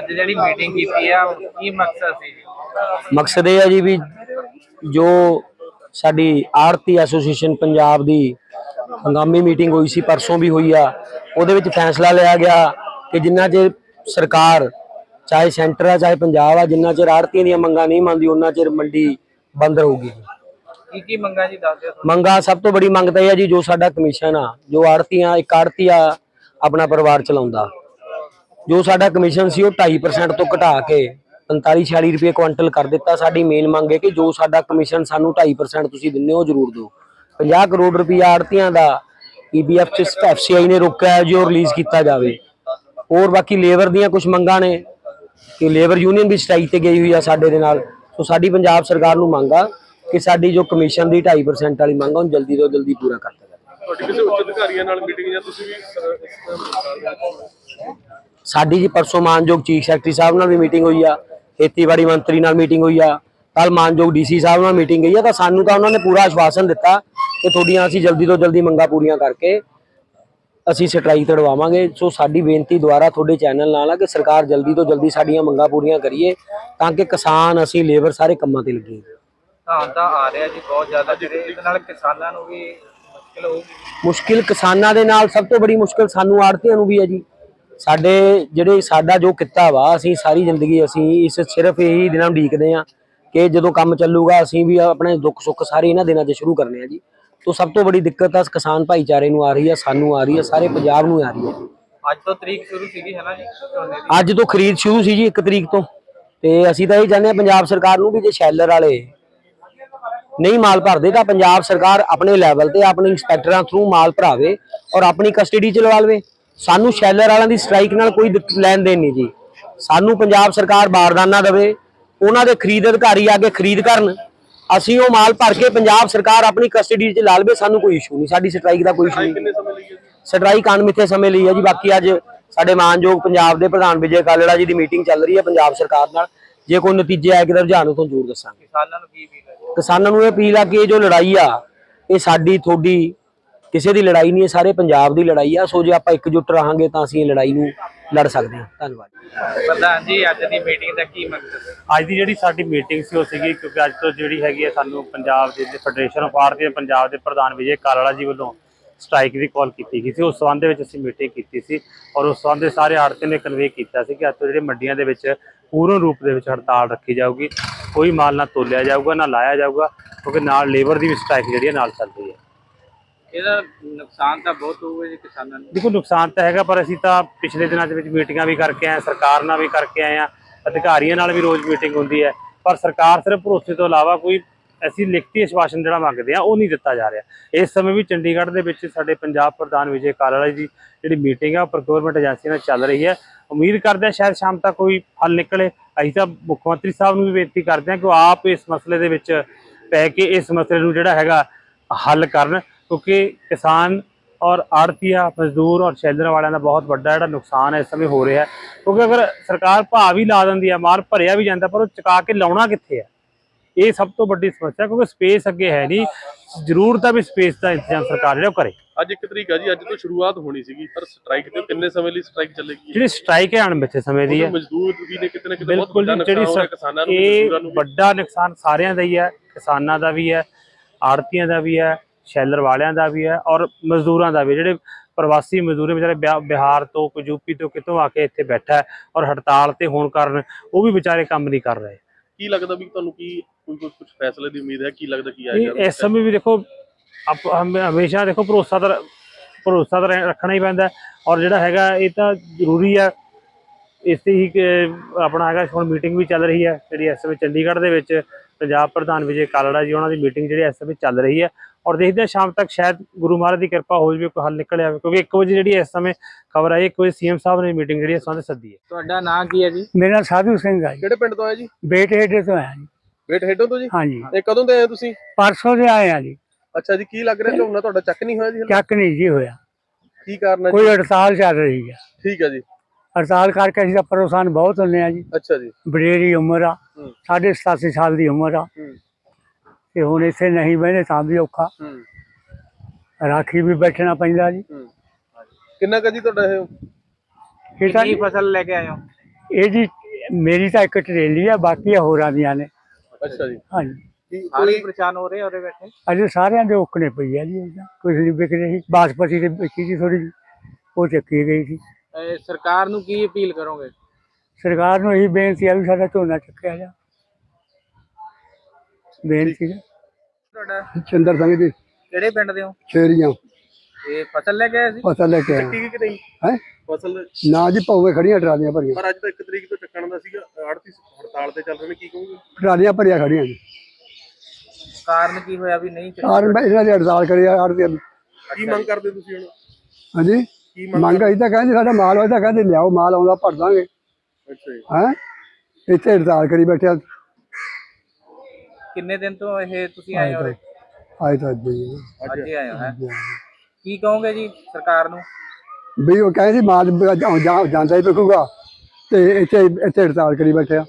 ਅੱਜ ਜਿਹੜੀ ਮੀਟਿੰਗ ਕੀਤੀ ਆ ਕੀ ਮਕਸਦ ਸੀ ਜੀ? ਮਕਸਦ ਇਹ ਹੈ ਜੀ ਵੀ ਜੋ ਸਾਡੀ ਆੜਤੀ ਐਸੋਸੀਏਸ਼ਨ ਪੰਜਾਬ ਦੀ ਹੰਗਾਮੀ ਮੀਟਿੰਗ ਹੋਈ ਸੀ ਪਰਸੋਂ ਵੀ ਹੋਈ ਆ ਉਹਦੇ ਵਿੱਚ ਫੈਸਲਾ ਲਿਆ ਗਿਆ ਕਿ ਜਿੰਨਾ ਚਿਰ ਸਰਕਾਰ ਚਾਹੇ ਸੈਂਟਰ ਆ ਚਾਹੇ ਪੰਜਾਬ ਆ ਜਿੰਨਾ ਚਿਰ ਆੜਤੀਆਂ ਦੀਆਂ ਮੰਗਾਂ ਨਹੀਂ ਮੰਨਦੀ ਉਹਨਾਂ ਚਿਰ ਮੰਡੀ ਬੰਦ ਰਹੂਗੀ ਕੀ ਕੀ ਮੰਗਾਂ ਜੀ ਦੱਸ ਦਿਓ ਮੰਗਾ ਸਭ ਤੋਂ ਬੜੀ ਮੰਗ ਤਾਂ ਇਹ ਹੈ ਜੀ ਜੋ ਸਾਡਾ ਕਮਿਸ਼ਨ ਆ ਜੋ ਆੜਤੀਆਂ ਇੱਕ ਆੜਤੀ ਆ ਆਪਣਾ ਪਰਿਵਾਰ ਚਲਾਉਂਦਾ। ਜੋ ਸਾਡਾ ਕਮਿਸ਼ਨ ਸੀ ਉਹ 2.5% ਤੋਂ ਘਟਾ ਕੇ 45 46 ਰੁਪਏ ਕੁਇੰਟਲ ਕਰ ਦਿੱਤਾ। ਸਾਡੀ ਮੇਨ ਮੰਗ ਹੈ ਕਿ ਜੋ ਸਾਡਾ ਕਮਿਸ਼ਨ ਸਾਨੂੰ 2.5% ਤੁਸੀਂ ਦਿੰਦੇ ਹੋ ਜ਼ਰੂਰ ਦਿਓ। 50 ਕਰੋੜ ਰੁਪਏ ਆੜਤੀਆਂ ਦਾ ਈਬੀਐਫ ਚ ਐਫਸੀਆਈ ਨੇ ਰੋਕਿਆ ਹੈ, ਜੀ ਰਿਲੀਜ਼ ਕੀਤਾ ਜਾਵੇ। ਹੋਰ ਬਾਕੀ ਲੇਬਰ ਦੀਆਂ ਕੁਝ ਮੰਗਾਂ ਨੇ ਕਿ ਲੇਬਰ ਯੂਨੀਅਨ ਵੀ ਸਟ੍ਰਾਈਕ ਤੇ ਗਈ ਹੋਈ ਆ ਸਾਡੇ ਦੇ ਨਾਲ। ਸੋ ਸਾਡੀ ਪੰਜਾਬ ਸਰਕਾਰ ਨੂੰ ਮੰਗ ਆ ਕਿ ਸਾਡੀ ਜੋ ਕਮਿਸ਼ਨ ਦੀ 2.5% ਵਾਲੀ ਮੰਗ ਆ, ਉਹਨੂੰ ਜਲਦੀ ਤੋਂ ਜਲਦੀ ਪੂਰਾ ਕਰਤਾ ਜਾਵੇ। ਤੁਹਾਡੀ ਕਿਸੇ ਉੱਚ ਅਧਿਕਾਰੀਆਂ ਨਾਲ ਮੀਟਿੰਗ ਜਾਂ ਤੁਸੀਂ ਵੀ ਸਾਡੀ ਜੀ ਪਰਸੋਂ ਮਾਨਯੋਗ ਚੀਫ ਸੈਕਟਰੀ ਸਾਹਿਬ ਨਾਲ ਵੀ ਮੀਟਿੰਗ ਹੋਈ ਆ ਖੇਤੀਬਾੜੀ ਮੰਤਰੀ ਨਾਲ ਮੀਟਿੰਗ ਹੋਈ ਆ ਕੱਲ ਮਾਨਯੋਗ ਡੀਸੀ ਸਾਹਿਬ ਨਾਲ ਮੀਟਿੰਗ ਹੋਈ ਆ ਤਾਂ ਸਾਨੂੰ ਤਾਂ ਉਹਨਾਂ ਨੇ ਪੂਰਾ ਆਸ਼ਵਾਸਨ ਦਿੱਤਾ ਕਿ ਤੁਹਾਡੀਆਂ ਅਸੀਂ ਜਲਦੀ ਤੋਂ ਜਲਦੀ ਮੰਗਾਂ ਪੂਰੀਆਂ ਕਰਕੇ ਅਸੀਂ ਸਟ੍ਰਾਈਕ ਤੜਵਾਵਾਂਗੇ। ਸੋ ਸਾਡੀ ਬੇਨਤੀ ਦੁਆਰਾ ਤੁਹਾਡੇ ਚੈਨਲ ਨਾਲ ਆ ਕਿ ਸਰਕਾਰ ਜਲਦੀ ਤੋਂ ਜਲਦੀ ਸਾਡੀਆਂ ਮੰਗਾਂ ਪੂਰੀਆਂ ਕਰੀਏ ਤਾਂ ਕਿ ਕਿਸਾਨ ਅਸੀਂ ਲੇਬਰ ਸਾਰੇ ਕੰਮਾਂ ਤੇ ਲੱਗੀਏ ਧਾਨ ਤਾਂ ਆ ਰਿਹਾ ਜੀ ਬਹੁਤ ਜ਼ਿਆਦਾ ਜਿਹੜੇ ਇਹਦੇ ਨਾਲ ਕਿਸਾਨਾਂ ਨੂੰ ਵੀ ਮੁਸ਼ਕਿਲ ਹੋਊਗੀ। ਮੁਸ਼ਕਿਲ ਕਿਸਾਨਾਂ ਦੇ ਨਾਲ ਸਭ ਤੋਂ ਬੜੀ ਮੁਸ਼ਕਿਲ ਸਾਨੂੰ ਆੜਤੀਆਂ ਨੂੰ ਵੀ ਹੈ ਜੀ। ਸਾਡੇ ਜਿਹੜੇ ਸਾਡਾ ਜੋ ਕਿੱਤਾ ਵਾ ਅਸੀਂ ਸਾਰੀ ਜ਼ਿੰਦਗੀ ਅਸੀਂ ਇਸ ਸਿਰਫ ਇਹੀ ਦਿਨਾਂ ਨੂੰ ਉਡੀਕਦੇ ਆ ਕਿ ਜਦੋਂ ਕੰਮ ਚੱਲੂਗਾ ਅਸੀਂ ਵੀ ਆਪਣੇ ਦੁੱਖ ਸੁੱਖ ਸਾਰੇ ਇਹਨਾਂ ਦਿਨਾਂ 'ਚ ਸ਼ੁਰੂ ਕਰਨੇ ਆ ਜੀ। ਤੋਂ ਸਭ ਤੋਂ ਬੜੀ ਦਿੱਕਤ ਆ ਕਿਸਾਨ ਭਾਈਚਾਰੇ ਨੂੰ ਆ ਰਹੀ ਹੈ ਸਾਨੂੰ ਆ ਰਹੀ ਹੈ ਸਾਰੇ ਪੰਜਾਬ ਨੂੰ ਆ ਰਹੀ ਹੈ ਅੱਜ ਤੋਂ ਤਰੀਕ ਸ਼ੁਰੂ ਸੀਗੀ ਹੈ ਨਾ ਜੀ? ਝੋਨੇ ਦੀ ਅੱਜ ਤੋਂ ਖਰੀਦ ਸ਼ੁਰੂ ਸੀ ਜੀ 1 ਤਰੀਕ ਤੋਂ। ਤੇ ਅਸੀਂ ਤਾਂ ਇਹ ਚਾਹੁੰਦੇ ਹਾਂ ਪੰਜਾਬ ਸਰਕਾਰ ਨੂੰ ਵੀ ਜੇ ਸ਼ੈਲਰ ਵਾਲੇ ਨਹੀਂ ਮਾਲ ਭਰਦੇ ਤਾਂ ਪੰਜਾਬ ਸਰਕਾਰ ਆਪਣੇ ਲੈਵਲ ਤੇ ਆਪਣੇ ਇੰਸਪੈਕਟਰਾਂ ਥਰੂ ਮਾਲ ਭਰਾਵੇ ਔਰ ਆਪਣੀ ਕਸਟਡੀ ਚ ਲਵਾ ਲਵੇ। ਸਾਨੂੰ ਸ਼ੈਲਰ ਵਾਲਿਆਂ ਦੀ ਸਟ੍ਰਾਈਕ ਨਾਲ ਕੋਈ ਲੈਣ ਦੇਣ ਨਹੀਂ ਜੀ। ਸਾਨੂੰ ਪੰਜਾਬ ਸਰਕਾਰ ਬਾਰਦਾਨਾ ਦੇਵੇ ਉਹਨਾਂ ਦੇ ਖਰੀਦ ਅਧਿਕਾਰੀ ਆ ਕੇ ਖਰੀਦ ਕਰਨ। ਅਸੀਂ ਉਹ ਮਾਲ ਭਰ ਕੇ ਪੰਜਾਬ ਸਰਕਾਰ ਆਪਣੀ ਕਸਟਡੀ ਚ ਲਾ ਲਵੇ ਸਾਨੂੰ ਕੋਈ ਇਸ਼ੂ ਨਹੀਂ। ਸਾਡੀ ਸਟ੍ਰਾਈਕ ਦਾ ਕੋਈ ਇਸ਼ੂ ਨਹੀਂ। ਸਟ੍ਰਾਈਕ ਅਣਮਿੱਥੇ ਸਮੇਂ ਲਈ ਹੈ ਜੀ। ਬਾਕੀ ਅੱਜ ਸਾਡੇ ਮਾਨਯੋਗ ਪੰਜਾਬ ਦੇ ਪ੍ਰਧਾਨ ਵਿਜੇ ਕਾਲੜਾ ਜੀ ਦੀ ਮੀਟਿੰਗ ਚੱਲ ਰਹੀ ਹੈ ਪੰਜਾਬ ਸਰਕਾਰ ਨਾਲ। ਜੇ ਕੋਈ ਨਤੀਜੇ ਆਏ ਕਿਤੇ ਰੁਝਾਨ ਤੋਂ ਜ਼ਰੂਰ ਦੱਸਾਂਗੇ। ਕਿਸਾਨਾਂ ਨੂੰ ਕੀ ਵੀ ਹੈ ਕਿਸਾਨਾਂ ਨੂੰ ਇਹ ਅਪੀਲ ਆ ਕਿ ਇਹ ਜੋ ਲੜਾਈ ਆ ਇਹ ਸਾਡੀ ਤੁਹਾਡੀ ਕਿਸੇ ਦੀ ਲੜਾਈ ਨਹੀਂ ਇਹ ਸਾਰੇ ਪੰਜਾਬ ਦੀ ਲੜਾਈ ਆ। ਸੋ ਜੇ ਆਪਾਂ ਇਕਜੁੱਟ ਰਹਾਂਗੇ ਤਾਂ ਅਸੀਂ ਇਹ ਲੜਾਈ ਨੂੰ ਲੜ ਸਕਦੇ ਹਾਂ। ਧੰਨਵਾਦ। ਪ੍ਰਧਾਨ ਜੀ ਅੱਜ ਦੀ ਮੀਟਿੰਗ ਦਾ ਕੀ ਮਕਸਦ? ਹੈ ਅੱਜ ਦੀ ਜਿਹੜੀ ਸਾਡੀ ਮੀਟਿੰਗ ਸੀ ਉਹ ਸੀਗੀ ਕਿਉਂਕਿ ਅੱਜ ਤੋਂ ਜਿਹੜੀ ਹੈਗੀ ਹੈ ਸਾਨੂੰ ਪੰਜਾਬ ਦੇ ਫੈਡਰੇਸ਼ਨ ਆਫ ਆਰਤੀ ਪੰਜਾਬ ਦੇ ਪ੍ਰਧਾਨ ਵਿਜੇ ਕਾਲਾਲਾ ਜੀ ਵੱਲੋਂ ਸਟ੍ਰਾਈਕ ਦੀ ਕਾਲ ਕੀਤੀ ਗਈ ਸੀ। ਉਸ ਸੰਬੰਧ ਦੇ ਵਿੱਚ ਅਸੀਂ ਮੀਟਿੰਗ ਕੀਤੀ ਸੀ ਔਰ ਉਸ ਸੰਬੰਧ ਦੇ ਸਾਰੇ ਆੜਤੀ ਨੇ ਕਨਵੇ ਕੀਤਾ ਸੀ ਕਿ ਅੱਜ ਤੋਂ ਜਿਹੜੇ ਮੰਡੀਆਂ ਦੇ ਵਿੱਚ ਪੂਰਨ ਰੂਪ ਦੇ ਵਿੱਚ ਹੜਤਾਲ ਰੱਖੀ ਜਾਊਗੀ। ਕੋਈ ਮਾਲ ਨਾ ਤੋਲਿਆ ਜਾਊਗਾ ਨਾ ਲਾਇਆ ਜਾਊਗਾ ਕਿਉਂਕਿ ਨਾਲ ਲੇਬਰ ਦੀ ਵੀ ਸਟ੍ਰਾਈਕ ਜਿਹੜੀ ਹੈ ਨਾਲ ਚੱਲ ਰਹੀ ਹੈ। ਇਹਦਾ ਨੁਕਸਾਨ ਤਾਂ ਬਹੁਤ ਹੋਊਗਾ ਜੀ ਕਿਸਾਨਾਂ ਨੂੰ। ਦੇਖੋ, ਨੁਕਸਾਨ ਤਾਂ ਹੈਗਾ, ਪਰ ਅਸੀਂ ਤਾਂ ਪਿਛਲੇ ਦਿਨਾਂ ਦੇ ਵਿੱਚ ਮੀਟਿੰਗਾਂ ਵੀ ਕਰਕੇ ਆਏ ਹਾਂ, ਸਰਕਾਰ ਨਾਲ ਵੀ ਕਰਕੇ ਆਏ ਹਾਂ, ਅਧਿਕਾਰੀਆਂ ਨਾਲ ਵੀ ਰੋਜ਼ ਮੀਟਿੰਗ ਹੁੰਦੀ ਹੈ। ਪਰ ਸਰਕਾਰ ਸਿਰਫ ਭਰੋਸੇ ਤੋਂ ਇਲਾਵਾ ਕੋਈ ਅਸੀਂ ਲਿਖਤੀ ਆਸ਼ਵਾਸਨ ਜਿਹੜਾ ਮੰਗਦੇ ਆ, ਉਹ ਨਹੀਂ ਦਿੱਤਾ ਜਾ ਰਿਹਾ। ਇਸ ਸਮੇਂ ਵੀ ਚੰਡੀਗੜ੍ਹ ਦੇ ਵਿੱਚ ਸਾਡੇ ਪੰਜਾਬ ਪ੍ਰਧਾਨ ਵਿਜੇ ਕਾਲੜਾ ਜੀ, ਜਿਹੜੀ ਮੀਟਿੰਗ ਆ ਪ੍ਰੋਕਿਉਰਮੈਂਟ ਏਜੰਸੀ ਨਾਲ ਚੱਲ ਰਹੀ ਹੈ। ਉਮੀਦ ਕਰਦੇ ਹਾਂ ਸ਼ਾਇਦ ਸ਼ਾਮ ਤੱਕ ਕੋਈ ਹੱਲ ਨਿਕਲੇ। ਅਸੀਂ ਤਾਂ ਮੁੱਖ ਮੰਤਰੀ ਸਾਹਿਬ ਨੂੰ ਵੀ ਬੇਨਤੀ ਕਰਦੇ ਹਾਂ ਕਿ ਉਹ ਆਪ ਇਸ ਮਸਲੇ ਦੇ ਵਿੱਚ ਪੈ ਕੇ ਇਸ ਮਸਲੇ ਨੂੰ ਜਿਹੜਾ ਹੈਗਾ ਹੱਲ ਕਰਨ। ਕਿਉਂਕਿ ਕਿਸਾਨ ਔਰ ਆੜਤੀਆ ਮਜ਼ਦੂਰ ਔਰ ਸ਼ੈਲਰ ਵਾਲਿਆਂ ਦਾ ਬਹੁਤ ਵੱਡਾ ਜਿਹੜਾ ਨੁਕਸਾਨ ਇਸ ਸਮੇਂ ਹੋ ਰਿਹਾ ਕਿਉਂਕਿ ਅਗਰ ਸਰਕਾਰ ਭਾਅ ਵੀ ਲਾ ਦਿੰਦੀ ਹੈ ਮਾਲ ਭਰਿਆ ਵੀ ਜਾਂਦਾ ਪਰ ਉਹ ਚੁਕਾ ਕੇ ਲਾਉਣਾ ਕਿੱਥੇ ਹੈ? ਇਹ ਸਭ ਤੋਂ ਵੱਡੀ ਸਮੱਸਿਆ ਕਿਉਂਕਿ ਸਪੇਸ ਅੱਗੇ ਹੈ ਨਹੀਂ। ਜ਼ਰੂਰ ਤਾਂ ਵੀ ਸਪੇਸ ਦਾ ਇੰਤਜ਼ਾਮ ਸਰਕਾਰ ਜਿਹੜਾ ਕਰੇ। ਅੱਜ ਇੱਕ ਤਰੀਕ ਆ ਜੀ ਅੱਜ ਤੋਂ ਸ਼ੁਰੂਆਤ ਹੋਣੀ ਸੀਗੀ ਪਰ ਸਟ੍ਰਾਈਕ ਤੇ ਕਿੰਨੇ ਸਮੇਂ ਲਈ ਸਟ੍ਰਾਈਕ ਚੱਲੇਗੀ? ਜਿਹੜੀ ਸਟ੍ਰਾਈਕ ਹੈ ਅਣਮਿੱਥੇ ਸਮੇਂ ਦੀ ਹੈ। ਮਜ਼ਦੂਰ ਵੀ ਨੇ ਕਿਤੇ ਨਾ ਕਿਤੇ ਬਹੁਤ ਵੱਡਾ ਨੁਕਸਾਨ ਹੋ ਰਿਹਾ ਕਿਸਾਨਾਂ ਨੂੰ ਇਹ ਮਜ਼ਦੂਰਾਂ ਨੂੰ ਵੀ। ਵੱਡਾ ਨੁਕਸਾਨ ਸਾਰਿਆਂ ਦਾ ਹੀ ਹੈ ਕਿਸਾਨਾਂ ਦਾ ਵੀ ਹੈ ਆੜਤੀਆਂ ਦਾ ਵੀ ਹੈ ਸ਼ੈਲਰ ਵਾਲਿਆਂ ਦਾ ਵੀ ਹੈ ਔਰ ਮਜ਼ਦੂਰਾਂ ਦਾ ਵੀ ਜਿਹੜੇ ਪ੍ਰਵਾਸੀ ਮਜ਼ਦੂਰ ਵਿਚਾਰੇ ਬਿਹਾ- ਬਿਹਾਰ ਤੋਂ ਕੋਈ ਯੂਪੀ ਤੋਂ ਕਿਤੋਂ ਆ ਕੇ ਇੱਥੇ ਬੈਠਾ ਹੈ ਔਰ ਹੜਤਾਲ ਤੇ ਹੋਣ ਕਾਰਨ ਉਹ ਵੀ ਵਿਚਾਰੇ ਕੰਮ ਨਹੀਂ ਕਰ ਰਹੇ। ਕੀ ਲੱਗਦਾ ਵੀ ਤੁਹਾਨੂੰ ਕੀ ਕੋਈ ਕੁਝ ਫੈਸਲੇ ਦੀ ਉਮੀਦ ਹੈ? ਕੀ ਲੱਗਦਾ ਕੀ ਆਏਗਾ? ਇਸ ਸਮੇਂ ਵੀ ਦੇਖੋ ਆਪ ਹਮੇ- ਹਮੇਸ਼ਾ ਦੇਖੋ ਭਰੋਸਾ ਤਾਂ ਭਰੋਸਾ ਤਾਂ ਰੱਖਣਾ ਹੀ ਪੈਂਦਾ ਔਰ ਜਿਹੜਾ ਹੈਗਾ ਇਹ ਤਾਂ ਜ਼ਰੂਰੀ ਹੈ। ਇਸ ਤੇ ਹੀ ਆਪਣਾ ਹੈਗਾ ਹੁਣ ਮੀਟਿੰਗ ਵੀ ਚੱਲ ਰਹੀ ਹੈ ਜਿਹੜੀ ਇਸ ਸਮੇਂ ਚੰਡੀਗੜ੍ਹ ਦੇ ਵਿੱਚ ਪੰਜਾਬ ਪ੍ਰਧਾਨ ਵਿਜੇ ਕਾਲੜਾ ਜੀ ਉਹਨਾਂ ਦੀ ਮੀਟਿੰਗ ਜਿਹੜੀ ਇਸ ਸਮੇਂ ਚੱਲ ਰਹੀ ਹੈ। ਔਰ ਦੇਖਦੇ ਹਾਂ ਸ਼ਾਮ ਤੱਕ ਸ਼ਾਇਦ ਗੁਰੂ ਮਹਾਰਾਜ ਦੀ ਕਿਰਪਾ ਹੋ ਜਾਵੇ ਕੋਈ ਹੱਲ ਨਿਕਲ ਆਵੇ ਕਿਉਂਕਿ 1 ਵਜੇ ਜਿਹੜੀ ਇਸ ਸਮੇਂ ਖਬਰ ਆਈ 1 ਵਜੇ ਸੀਐਮ ਸਾਹਿਬ ਨੇ ਮੀਟਿੰਗ ਜਿਹੜੀ ਸੰਬੰਧ ਸੱਦੀ ਹੈ। ਤੁਹਾਡਾ ਨਾਂ ਕੀ ਹੈ ਜੀ? ਮੇਰਾ ਨਾਂ ਸਾਧੂ ਸਿੰਘ ਆ ਜੀ। ਕਿਹੜੇ ਪਿੰਡ ਤੋਂ ਆਏ ਜੀ? ਬੇਟ ਹੇਡੇ ਤੋਂ ਆਇਆ ਜੀ। ਵੇਟ ਹੈਡੋ ਤੋਂ ਜੀ? ਹਾਂਜੀ। ਇਹ ਕਦੋਂ ਦੇ ਆਏ ਤੁਸੀਂ? ਪਰਸੋਂ ਦੇ ਆਏ ਆ ਜੀ। ਅੱਛਾ ਜੀ ਕੀ ਲੱਗ ਰਿਹਾ ਝੋਨਾ? ਤੁਹਾਡਾ ਚੱਕ ਨਹੀਂ ਹੋਇਆ ਜੀ ਹਲੇ? ਚੱਕ ਨਹੀਂ ਜੀ ਹੋਇਆ। ਕੀ ਕਾਰਨ ਹੈ ਕੋਈ ਹੜਤਾਲ ਚੱਲ ਰਹੀ ਹੈ। ਠੀਕ ਹੈ ਜੀ। ਹੜਤਾਲ ਕਰਕੇ ਅਸੀਂ ਤਾਂ ਪਰੇਸ਼ਾਨ ਬਹੁਤ ਹੁੰਦੇ ਆ ਜੀ। ਅੱਛਾ ਜੀ। ਬੜੇਰੀ ਉਮਰ ਆ। ਹੂੰ। ਸਾਢੇ 87 ਸਾਲ ਦੀ ਉਮਰ ਆ। ਹੂੰ। ਤੇ ਹੁਣ ਇੱਥੇ ਨਹੀਂ ਬਹਿਨੇ ਤਾਂ ਵੀ ਔਖਾ। ਹੂੰ। ਰਾਖੀ ਵੀ ਬੈਠਣਾ ਪੈਂਦਾ ਜੀ। ਹੂੰ। ਕਿੰਨਾ ਕੁ ਜੀ ਤੁਹਾਡਾ ਇਹ? ਇਹ ਤਾਂ ਕੀ ਫਸਲ ਲੈ ਕੇ ਆਏ ਹੋ? ਇਹ ਜੀ ਮੇਰੀ ਤਾਂ ਇੱਕ ਟਰੇਲੀ ਆ ਬਾਕੀ ਹੋਰਾਂ ਦੀਆਂ ਨੇ। ਅੱਛਾ ਜੀ। ਹਾਂਜੀ। ਸਾਰੀ ਪਛਾਣ ਹੋ ਰਹੇ ਉਹਦੇ ਬੈਠੇ? ਅਜੇ ਸਾਰਿਆਂ ਦੇ ਓਕਣੇ ਪਈ ਆ ਜੀ ਏਦਾਂ। ਕੁਛ ਨਹੀਂ ਵਿਕ ਰਹੀ। ਬਾਸਪਤੀ ਦੇ ਵਿਕੀ ਜੀ ਥੋੜੀ ਉਹ ਚੱਕੀ ਗਈ ਸੀ। ਅਹ ਸਰਕਾਰ ਨੂੰ ਕੀ ਅਪੀਲ ਕਰੋਗੇ? ਸਰਕਾਰ ਨੂੰ ਇਹੀ ਬੇਨਤੀ ਆ ਵੀ ਸਾਡਾ ਝੋਨਾ ਚੱਕਿਆ ਜਾ। ਬੇਨਤੀ ਹੈ ਤੁਹਾਡਾ ਚੰਦਰ ਸਿੰਘ ਜੀ। ਕਿਹੜੇ ਪਿੰਡ ਦੇ ਹੋ? ਸ਼ੇਰੀਆਂ ਇਹ ਫਸਲ ਲੈ ਕੇ ਆਏ ਸੀ? ਫਸਲ ਲੈ ਕੇ ਆਏ। ਠੀਕ ਕਿ ਨਹੀਂ? ਹੈ? ਫਸਲ ਨਾ ਜੀ ਪਊਏ ਖੜੀਆਂ ਟਰਾਲੀਆਂ ਭਰੀਆਂ। ਪਰ ਅੱਜ ਤਾਂ 1 ਤਰੀਕ ਤੋਂ ਚੱਕਣ ਦਾ ਸੀਗਾ ਆੜਤੀ ਹੜਤਾਲ ਤੇ ਚੱਲ ਰਹੇ ਨੇ ਕੀ ਕਹੋਗੇ? ਟਰਾਲੀਆਂ ਭਰੀਆਂ ਖੜੀਆਂ ਜੀ ਕਾਰਨ ਕੀ ਹੋਇਆ ਵੀ ਨਹੀਂ ਚੱਕੀ? ਕਾਰਨ ਮੈਂ ਇਹਨਾਂ ਦੀ ਹੜਤਾਲ ਕਰੀ ਆ ਆੜ੍ਹਤੀਆਂ ਦੀ। ਕੀ ਮੰਗ ਕਰਦੇ ਤੁਸੀਂ ਹੁਣ? ਹਾਂਜੀ? ਕੀ ਮੰਗ ਅਸੀਂ ਤਾਂ ਕਹਿੰਦੇ ਸਾਡਾ ਮਾਲ ਹੋਇਆ ਤਾਂ ਕਹਿੰਦੇ ਲਿਆਓ ਮਾਲ ਆਉਂਦਾ ਭਰ ਦਾਂਗੇ। ਅੱਛਾ ਜੀ। ਹੈ? ਇੱਥੇ ਹੜਤਾਲ ਕਰੀ ਬੈਠਿਆ ਕਿੰਨੇ ਦਿਨ ਤੋਂ ਇਹ ਤੁਸੀਂ ਆਏ ਹੋ? ਆਏ ਤਾਂ ਅੱਜ ਹੀ ਅੱਜ ਹੀ ਆਏ ਹੋ ਹੈ? ਕੀ ਕਹੋਗੇ ਜੀ ਸਰਕਾਰ ਨੂੰ? ਵੀ ਉਹ ਕਹਿੰਦੇ ਮਾਲ ਜਾਂ- ਜਾਂ- ਜਾਂਦਾ ਹੀ ਵਿਕੂਗਾ ਤੇ ਇੱਥੇ ਇੱਥੇ ਹੜਤਾਲ ਕਰੀ ਬੈਠਿਆ